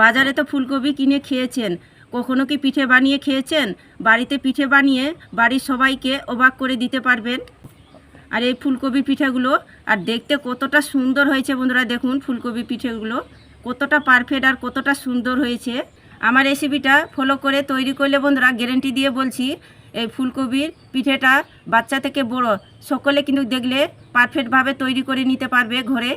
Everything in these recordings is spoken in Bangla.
বাজারে তো ফুলকপি কিনে খেয়েছেন। কখনো কি পিঠে বানিয়ে খেয়েছেন? বাড়িতে পিঠে বানিয়ে বাড়ির সবাইকে অবাক করে দিতে পারবেন? আর এই ফুলকপি পিঠেগুলো, আর দেখতে কতটা সুন্দর হয়েছে বন্ধুরা, দেখুন ফুলকপি পিঠেগুলো। কতটা পারফেক্ট আর কতটা সুন্দর হয়েছে। আমার রেসিপিটা ফলো করে তৈরি করলে বন্ধুরা গ্যারেন্টি দিয়ে বলছি, এই ফুলকপির পিঠেটা বাচ্চা থেকে বড়, সকলে কিন্তু দেখলে পারফেক্টভাবে তৈরি করে নিতে পারবে ঘরে।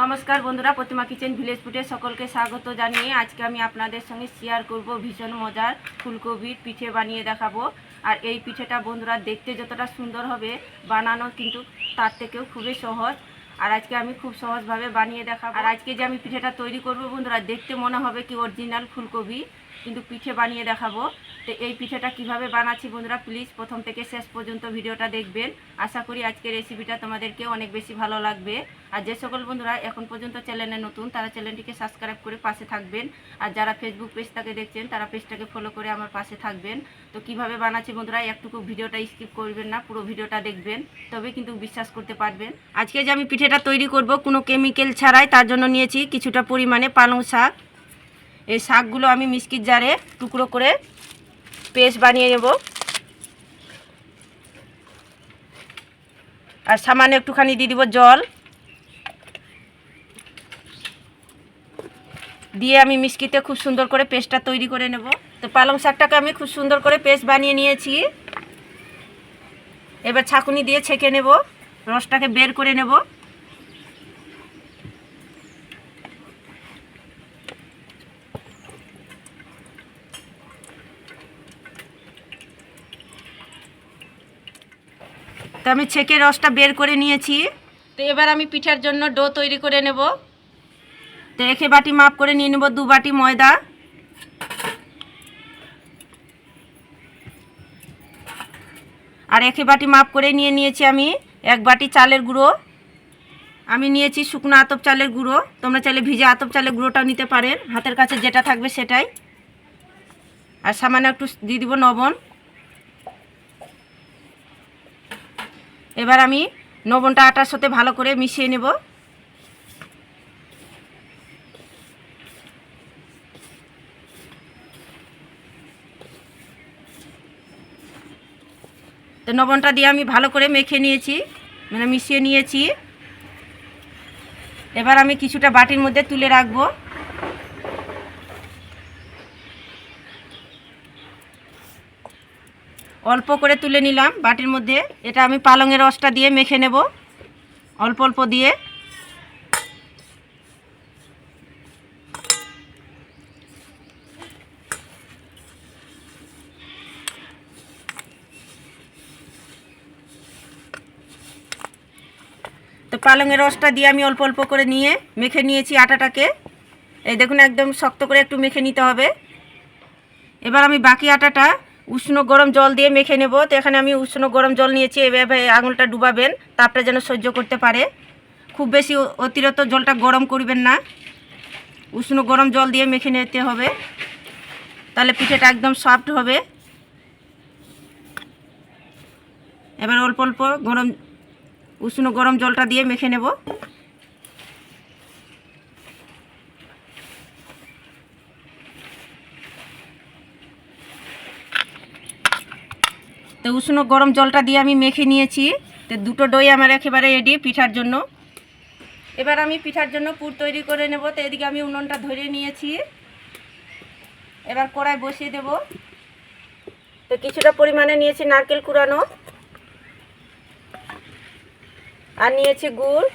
নমস্কার বন্ধুরা, প্রতিমা কিচেন ভিলেজ ফুটে সকলকে স্বাগত জানিয়ে আজকে আমি আপনাদের সঙ্গে শেয়ার করব ভীষণ মজার ফুলকপির পিঠে বানিয়ে দেখাবো। আর এই পিঠেটা বন্ধুরা দেখতে যতটা সুন্দর হবে, বানানো কিন্তু তার থেকেও খুবই সহজ। আর আজকে আমি খুব সহজভাবে বানিয়ে দেখাবো। আর আজকে যে আমি পিঠেটা তৈরি করব বন্ধুরা, দেখতে মনে হবে কি অরিজিনাল ফুলকপি। কিন্তু পিঠে বানিয়ে দেখাবো। তো এই পিঠেটা কীভাবে বানাচ্ছি বন্ধুরা প্লিজ প্রথম থেকে শেষ পর্যন্ত ভিডিওটা দেখবেন। আশা করি আজকের রেসিপিটা তোমাদেরকে অনেক বেশি ভালো লাগবে। আর যে সকল বন্ধুরা এখন পর্যন্ত চ্যানেলে নতুন, তারা চ্যানেলটিকে সাবস্ক্রাইব করে পাশে থাকবেন। আর যারা ফেসবুক পেজটাকে দেখছেন, তারা পেজটাকে ফলো করে আমার পাশে থাকবেন। তো কীভাবে বানাচ্ছি বন্ধুরা, একটুকু ভিডিওটা স্কিপ করবেন না, পুরো ভিডিওটা দেখবেন। তবে কিন্তু বিশ্বাস করতে পারবেন। আজকে যে আমি পিঠেটা তৈরি করব, কোনো কেমিক্যাল ছাড়াই, তার জন্য নিয়েছি কিছুটা পরিমাণে পালং শাক। এই শাকগুলো আমি মিষ্টির জারে টুকরো করে পেস্ট বানিয়ে নেব। আর সামান্য একটুখানি দিয়ে দিব জল। দিয়ে আমি মিষ্টিতে খুব সুন্দর করে পেস্টটা তৈরি করে নেব। তো পালং শাকটাকে আমি খুব সুন্দর করে পেস্ট বানিয়ে নিয়েছি। এবার ছাকুনি দিয়ে ছেঁকে নেব। রসটাকে বের করে নেব। তো আমি ছেঁকে রসটা বের করে নিয়েছি। তো এবার আমি পিঠার জন্য ডো তৈরি করে নেব। তো একে বাটি মাপ করে নিয়ে নেব দু বাটি ময়দা। আর একে বাটি মাপ করে নিয়ে নিয়েছি আমি এক বাটি চালের গুঁড়ো। আমি নিয়েছি শুকনো আতপ চালের গুঁড়ো। তোমরা চাইলে ভিজে আতপ চালের গুঁড়োটাও নিতে পারেন। হাতের কাছে যেটা থাকবে সেটাই। আর সামান্য একটু দিয়ে দিব লবণ। এবার আমি লবণটা আটার সাথে ভালো করে মিশিয়ে নেব। তো লবণটা দিয়ে আমি ভালো করে মেখে নিয়েছি মানে মিশিয়ে নিয়েছি। এবার আমি কিছুটা বাটির মধ্যে তুলে রাখব। অল্প করে তুলে নিলাম বাটির মধ্যে। এটা আমি পালংয়ের রসটা দিয়ে মেখে নেব। অল্প অল্প দিয়ে। তো পালংয়ের রসটা দিয়ে আমি অল্প অল্প করে নিয়ে মেখে নিয়েছি আটাটাকে। এই দেখুন, একদম শক্ত করে একটু মেখে নিতে হবে। এবার আমি বাকি আটাটা উষ্ণ গরম জল দিয়ে মেখে নেব। তো এখানে আমি উষ্ণ গরম জল নিয়েছি, এভাবে আঙুলটা ডুবাবেন, তাপটা যেন সহ্য করতে পারে। খুব বেশি অতিরিক্ত জলটা গরম করবেন না। উষ্ণ গরম জল দিয়ে মেখে নিতে হবে। তাহলে পিঠেটা একদম সফট হবে। এবার অল্প অল্প গরম, উষ্ণ গরম জলটা দিয়ে মেখে নেব। তো উষ্ণ গরম জলটা দিয়ে আমি মেখে নিয়েছি। তো দুটো দই আমার একেবারে রেডি পিঠার জন্য। এবার আমি পিঠার জন্য পুর তৈরি করে নেব। তো এদিকে আমি উনুনটা ধরে নিয়েছি। এবার কড়াই বসিয়ে দেব। তো কিছুটা পরিমাণে নিয়েছি নারকেল কুড়ানো। আর নিয়েছি গুড়।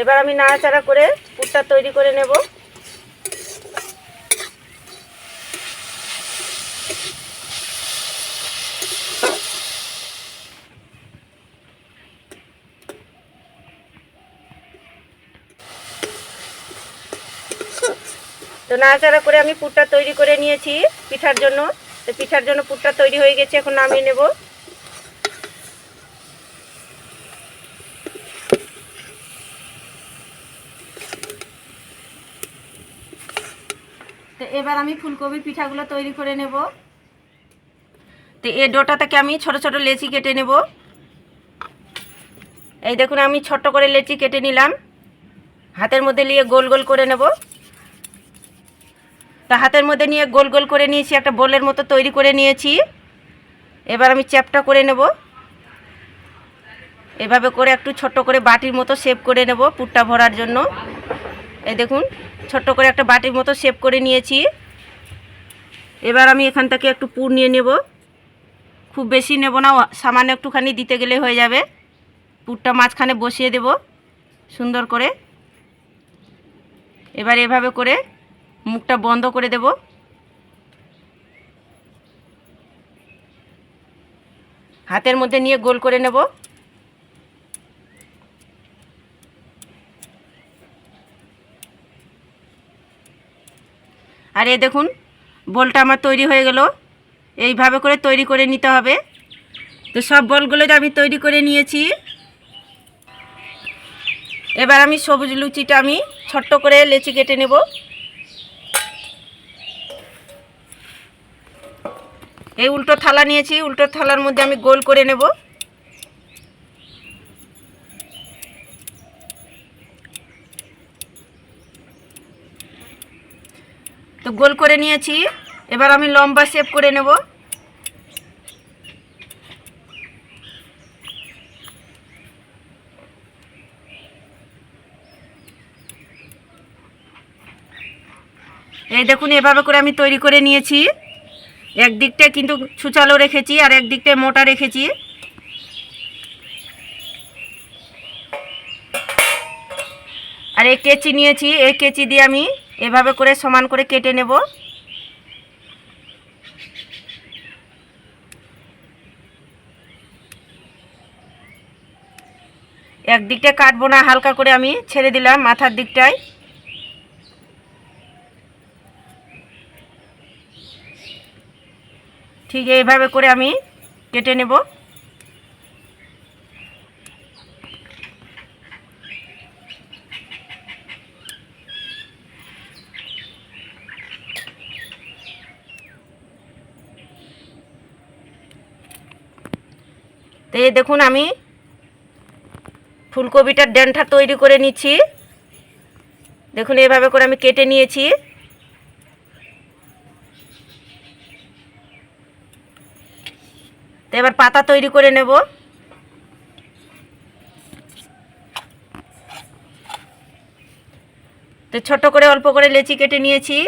এবার আমি নাড়াচাড়া করে পুরটা তৈরি করে নেব। তো নাড়াচাড়া করে আমি পুরটা তৈরি করে নিয়েছি পিঠার জন্য। তো পিঠার জন্য পুরটা তৈরি হয়ে গেছে, এখন নামিয়ে নেব। তো এবার আমি ফুলকপির পিঠাগুলো তৈরি করে নেব। তো এই ডোটা থেকে আমি ছোট ছোট লেচি কেটে নেব। এই দেখুন, আমি ছোট্ট করে লেচি কেটে নিলাম। হাতের মধ্যে নিয়ে গোল গোল করে নেব। তা হাতের মধ্যে নিয়ে গোল গোল করে নিয়েছি, একটা বোলের মতো তৈরি করে নিয়েছি। এবার আমি চ্যাপটা করে নেব। এভাবে করে একটু ছোট্ট করে বাটির মতো শেপ করে নেব পুরটা ভরার জন্য। এই দেখুন, ছোট্ট করে একটা বাটির মতো শেপ করে নিয়েছি। এবার আমি এখান থেকে একটু পুর নিয়ে নেব। খুব বেশি নেব না, সামান্য একটুখানি দিতে গেলে হয়ে যাবে। পুরটা মাঝখানে বসিয়ে দেব সুন্দর করে। এবার এভাবে করে মুখটা বন্ধ করে দেব। হাতের মধ্যে নিয়ে গোল করে নেব। আর এ দেখুন, বলটা আমার তৈরি হয়ে গেল। এইভাবে করে তৈরি করে নিতে হবে। তো সব বলগুলো যে আমি তৈরি করে নিয়েছি। এবার আমি সবুজ লুচিটা আমি ছোট্ট করে লেচি কেটে নেব। এই উল্টো থালা নিয়েছি উল্টো থালার মধ্যে আমি গোল করে নেব। তো গোল করে নিয়েছি, এবার আমি লম্বা শেপ করে নেব। এই দেখুন, এভাবে করে আমি তৈরি করে নিয়েছি। একদিকটায় কিন্তু ছুচালো রেখেছি আর একদিকটায় মোটা রেখেছি। আর এই কেচি নিয়েছি, এই কেচি দিয়ে আমি এভাবে করে সমান করে কেটে নেব। একদিকটা কাটবো না, হালকা করে আমি ছেড়ে দিলাম মাথার দিকটায়। ঠিক এইভাবে করে আমি কেটে নেব। তো এই দেখুন আমি ফুলকপিটার ড্যান্ঠা তৈরি করে নিচ্ছি। দেখুন এইভাবে করে আমি কেটে নিয়েছি। এবার পাতা তৈরি করে নেব। তো ছোট করে অল্প করে লেচি কেটে নিয়েছি।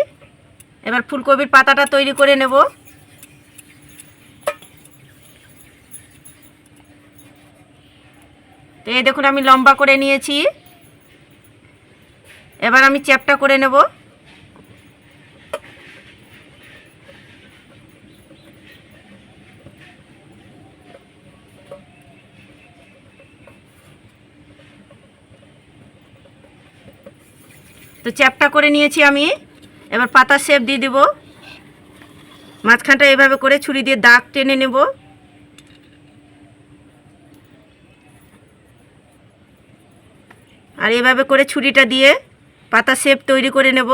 এবার ফুলকপির পাতাটা তৈরি করে নেব। তো এই দেখুন আমি লম্বা করে নিয়েছি। এবার আমি চ্যাপটা করে নেব। চ্যাপটা করে নিয়েছি আমি। এবার পাতা শেপ দিয়ে দেব। মাঝখানটা এভাবে করে ছুরি দিয়ে দাগ টেনে নেব। আর এভাবে করে ছুরিটা দিয়ে পাতা শেপ তৈরি করে নেব।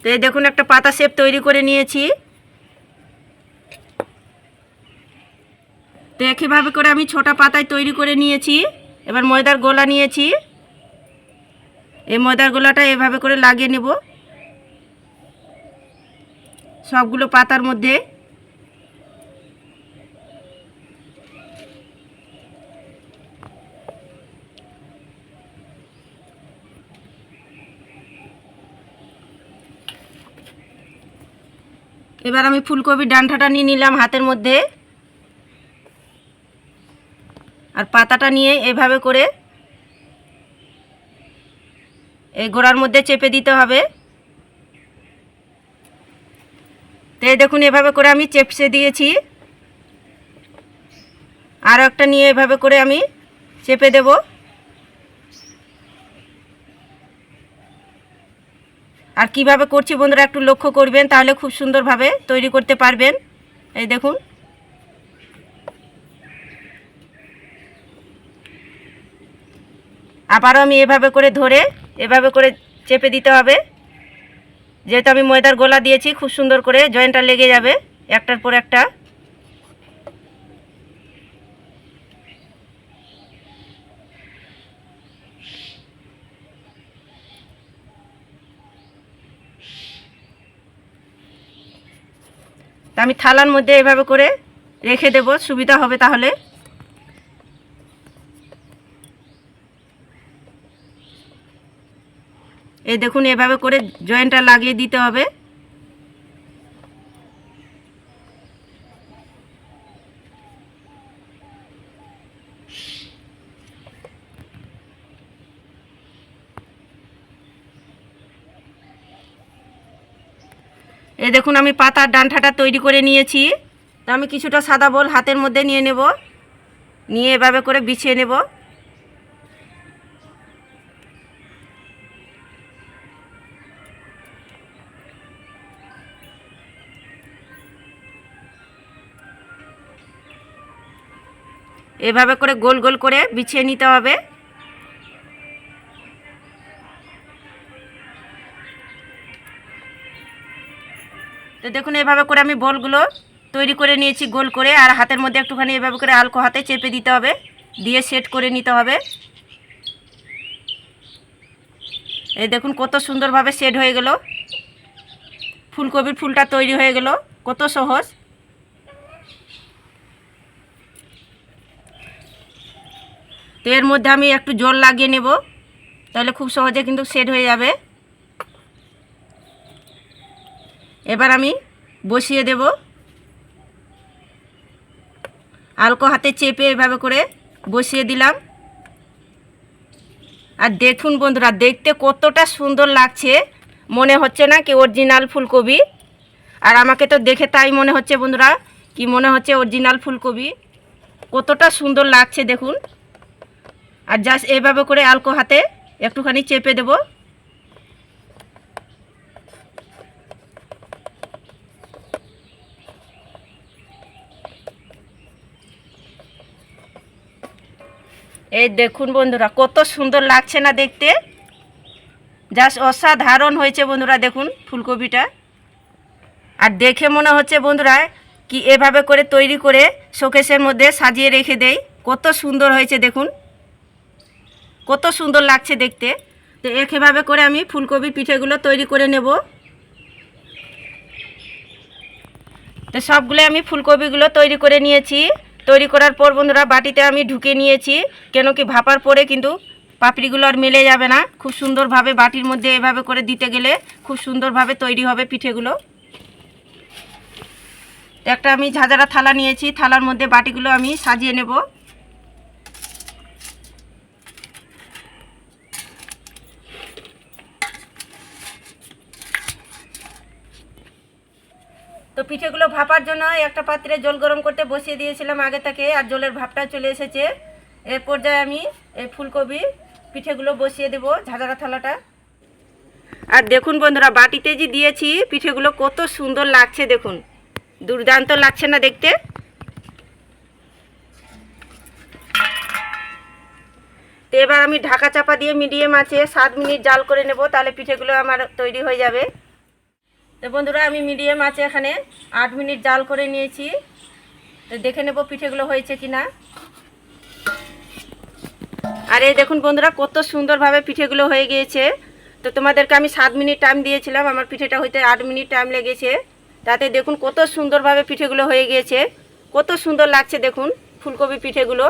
তো এই দেখুন, একটা পাতা শেপ তৈরি করে নিয়েছি। তো একইভাবে করে আমি ছোটা পাতায় তৈরি করে নিয়েছি। এবার ময়দার গোলা নিয়েছি। এই ময়দার গোলাটা এভাবে করে লাগিয়ে নেব। সবগুলো পাতার মধ্যে। এবার আমি ফুলকপির ডান্ঠাটা নিয়ে নিলাম হাতের মধ্যে। আর পাতাটা নিয়ে এভাবে করে এই গোড়ার মধ্যে চেপে দিতে হবে। তো দেখুন, এভাবে করে আমি চেপসে দিয়েছি। আর একটা নিয়ে এভাবে করে আমি চেপে দেব। আর কীভাবে করছি বন্ধুরা একটু লক্ষ্য করবেন, তাহলে খুব সুন্দরভাবে তৈরি করতে পারবেন। এই দেখুন। আবারও আমি এভাবে করে ধরে, এভাবে করে চেপে দিতে হবে। যেহেতু আমি ময়দার গোলা দিয়েছি, খুব সুন্দর করে জয়েন্টটা লেগে যাবে, একটার পর একটা। আমি থালার মধ্যে এভাবে করে রেখে দেব, সুবিধা হবে তাহলে। এই দেখুন, এভাবে করে জয়েন্টটা লাগিয়ে দিতে হবে। এই দেখুন, আমি পাতার ডান্ঠাটা তৈরি করে নিয়েছি। তো আমি কিছুটা সাদা বল হাতের মধ্যে নিয়ে নেব। নিয়ে এভাবে করে বিছিয়ে নেব। এভাবে করে গোল গোল করে বিছিয়ে নিতে হবে। তো দেখুন, এভাবে করে আমি বলগুলো তৈরি করে নিয়েছি গোল করে, আর হাতের মধ্যে একটুখানি এভাবে করে আলকো হাতে চেপে দিতে হবে, দিয়ে সেট করে নিতে হবে। এই দেখুন, কত সুন্দরভাবে সেট হয়ে গেল। ফুলকপির ফুলটা তৈরি হয়ে গেল, কত সহজ। তো এর মধ্যে আমি একটু জল লাগিয়ে নেব। তাহলে খুব সহজে কিন্তু সেট হয়ে যাবে। এবার আমি বসিয়ে দেব। আলকো হাতে চেপে এভাবে করে বসিয়ে দিলাম। আর দেখুন বন্ধুরা, দেখতে কতটা সুন্দর লাগছে। মনে হচ্ছে না কি অরিজিনাল ফুলকপি। আর আমাকে তো দেখে তাই মনে হচ্ছে বন্ধুরা, কি মনে হচ্ছে অরিজিনাল ফুলকপি। কতটা সুন্দর লাগছে দেখুন। আর জাস্ট এভাবে করে আলকো হাতে একটুখানি চেপে দেবো। এই দেখুন বন্ধুরা, কত সুন্দর লাগছে না দেখতে? জাস্ট অসাধারণ হয়েছে বন্ধুরা, দেখুন ফুলকপিটা। আর দেখে মনে হচ্ছে বন্ধুরা, কি এভাবে করে তৈরি করে শোকেসের মধ্যে সাজিয়ে রেখে দেই। কত সুন্দর হয়েছে দেখুন। কত সুন্দর লাগছে দেখতে। তো এভাবে করে আমি ফুলকপি পিঠেগুলো তৈরি করে নেব। তো সবগুলো আমি ফুলকপিগুলো তৈরি করে নিয়েছি। তৈরি করার পর বন্ধুরা বাটিতে আমি ঢুকে নিয়েছি। কেন কি ভাপার পরে কিন্তু পাপড়িগুলো আর মেলে যাবে না। খুব সুন্দরভাবে বাটির মধ্যে এভাবে করে দিতে গেলে খুব সুন্দরভাবে তৈরি হবে পিঠেগুলো। একটা আমি ঝাঁঝারা থালা নিয়েছি। থালার মধ্যে বাটিগুলো আমি সাজিয়ে নেব। তো পিঠেগুলো ভাপার জন্য একটা পাত্রে জল গরম করতে বসিয়ে দিয়েছিলাম। আগে থেকে আর জলের ভাপটা চলে এসেছে। এর পর্যায়ে আমি এই ফুলকপি পিঠেগুলো বসিয়ে দেব ঝাঁঝরা থালাটা। আর দেখুন বন্ধুরা, বাটিতে যে দিয়েছি পিঠেগুলো কত সুন্দর লাগছে দেখুন। দুর্দান্ত লাগছে না দেখতে? তো এবার আমি ঢাকা চাপা দিয়ে মিডিয়াম আছে, সাত মিনিট জাল করে নেব, তাহলে পিঠেগুলো আমার তৈরি হয়ে যাবে। তো বন্ধুরা, আমি মিডিয়াম আছে এখানে। আট মিনিট জাল করে নিয়েছি। তো দেখে নেব পিঠেগুলো হয়েছে কি না আর এই দেখুন বন্ধুরা, কত সুন্দরভাবে পিঠেগুলো হয়ে গিয়েছে। তো তোমাদেরকে আমি সাত মিনিট টাইম দিয়েছিলাম, আমার পিঠেটা হইতে আট মিনিট টাইম লেগেছে। তাতে দেখুন কত সুন্দরভাবে পিঠেগুলো হয়ে গিয়েছে। কত সুন্দর লাগছে দেখুন ফুলকপি পিঠেগুলো।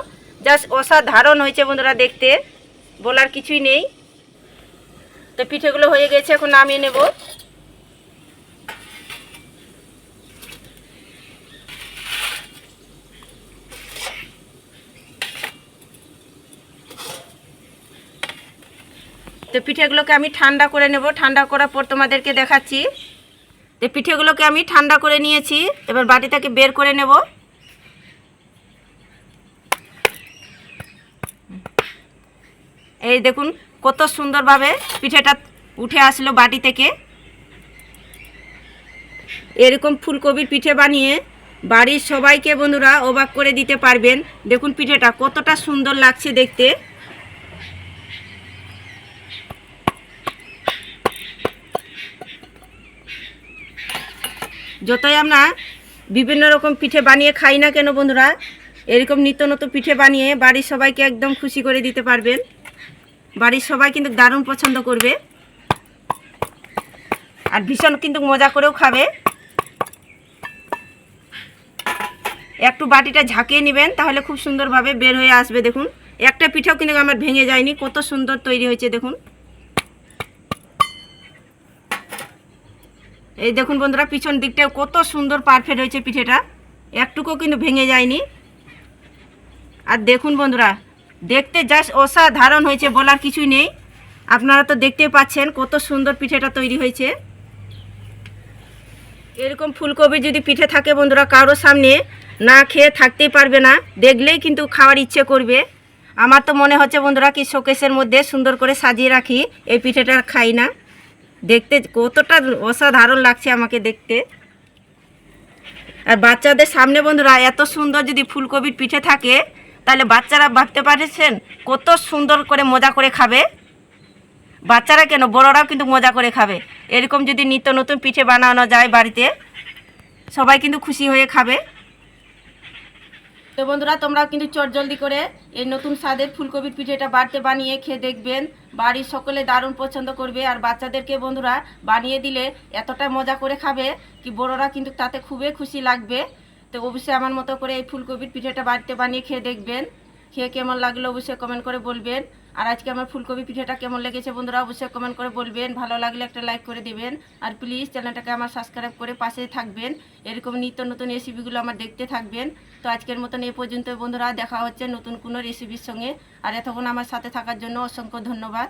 জাস্ট অসাধারণ হয়েছে বন্ধুরা দেখতে, বলার কিছুই নেই। তো পিঠেগুলো হয়ে গেছে, এখন নামিয়ে নেব। তো পিঠেগুলোকে আমি ঠান্ডা করে নেব। ঠান্ডা করার পর তোমাদেরকে দেখাচ্ছি। তো পিঠেগুলোকে আমি ঠান্ডা করে নিয়েছি। এবার বাটিটাকে বের করে নেব। এই দেখুন, কত সুন্দরভাবে পিঠেটা উঠে আসলো বাটি থেকে। এরকম ফুলকপির পিঠে বানিয়ে বাড়ির সবাইকে বন্ধুরা অবাক করে দিতে পারবেন। দেখুন পিঠেটা কতটা সুন্দর লাগছে দেখতে। যতই আমরা বিভিন্ন রকম পিঠে বানিয়ে খাই না কেন বন্ধুরা, এরকম নিত্য নতুন পিঠে বানিয়ে বাড়ির সবাইকে একদম খুশি করে দিতে পারবেন। বাড়ির সবাই কিন্তু দারুণ পছন্দ করবে। আর ভীষণ কিন্তু মজা করেও খাবে। একটু বাটিটা ঝাঁকিয়ে নেবেন, তাহলে খুব সুন্দরভাবে বের হয়ে আসবে। দেখুন, একটা পিঠাও কিন্তু আমার ভেঙে যায়নি, কত সুন্দর তৈরি হয়েছে, দেখুন। এই দেখুন বন্ধুরা, পিছন দিকটাও কত সুন্দর পারফেক্ট হয়েছে পিঠেটা। একটুকুও কিন্তু ভেঙে যায়নি। আর দেখুন বন্ধুরা, দেখতে জাস্ট অসাধারণ হয়েছে বলার কিছুই নেই। আপনারা তো দেখতেই পাচ্ছেন কত সুন্দর পিঠেটা তৈরি হয়েছে। এরকম ফুলকপি যদি পিঠে থাকে বন্ধুরা, কারোর সামনে না খেয়ে থাকতেই পারবে না, দেখলেই কিন্তু খাওয়ার ইচ্ছে করবে। আমার তো মনে হচ্ছে বন্ধুরা, কি শোকেসের মধ্যে সুন্দর করে সাজিয়ে রাখি, এই পিঠেটা খাই না। দেখতে কতটা অসাধারণ লাগছে আমাকে দেখতে। আর বাচ্চাদের সামনে বন্ধুরা, এত সুন্দর যদি ফুলকপির পিঠে থাকে, তাহলে বাচ্চারা ভাবতে পারছেন কত সুন্দর করে মজা করে খাবে। বাচ্চারা কেন? বড়রাও কিন্তু মজা করে খাবে। এরকম যদি নিত্য নতুন পিঠে বানানো যায় বাড়িতে, সবাই কিন্তু খুশি হয়ে খাবে। তো বন্ধুরা, তোমরাও কিন্তু চটজলদি করে এই নতুন স্বাদের ফুলকপির পিঠেটা বাড়তে বানিয়ে খেয়ে দেখবেন। বাড়ির সকলে দারুণ পছন্দ করবে। আর বাচ্চাদেরকে বন্ধুরা বানিয়ে দিলে এতটা মজা করে খাবে কি বড়রা কিন্তু তাতে খুবই খুশি লাগবে। তো অবশ্যই আমার মতো করে এই ফুলকপির পিঠেটা বাড়িতে বানিয়ে খেয়ে দেখবেন। খেয়ে কেমন লাগল অবশ্যই কমেন্ট করে বলবেন। আর আজকে আমার ফুলকপি পিঠেটা কেমন লেগেছে বন্ধুরা অবশ্যই কমেন্ট করে বলবেন। ভালো লাগলে একটা লাইক করে দেবেন। আর প্লিজ চ্যানেলটাকে আমার সাবস্ক্রাইব করে পাশে থাকবেন। এরকম নিত্য নতুন রেসিপিগুলো আমার দেখতে থাকবেন। তো আজকের মতন এ পর্যন্ত বন্ধুরা, দেখা হচ্ছে নতুন কোনো রেসিপির সঙ্গে। আর এতক্ষণ আমার সাথে থাকার জন্য অসংখ্য ধন্যবাদ।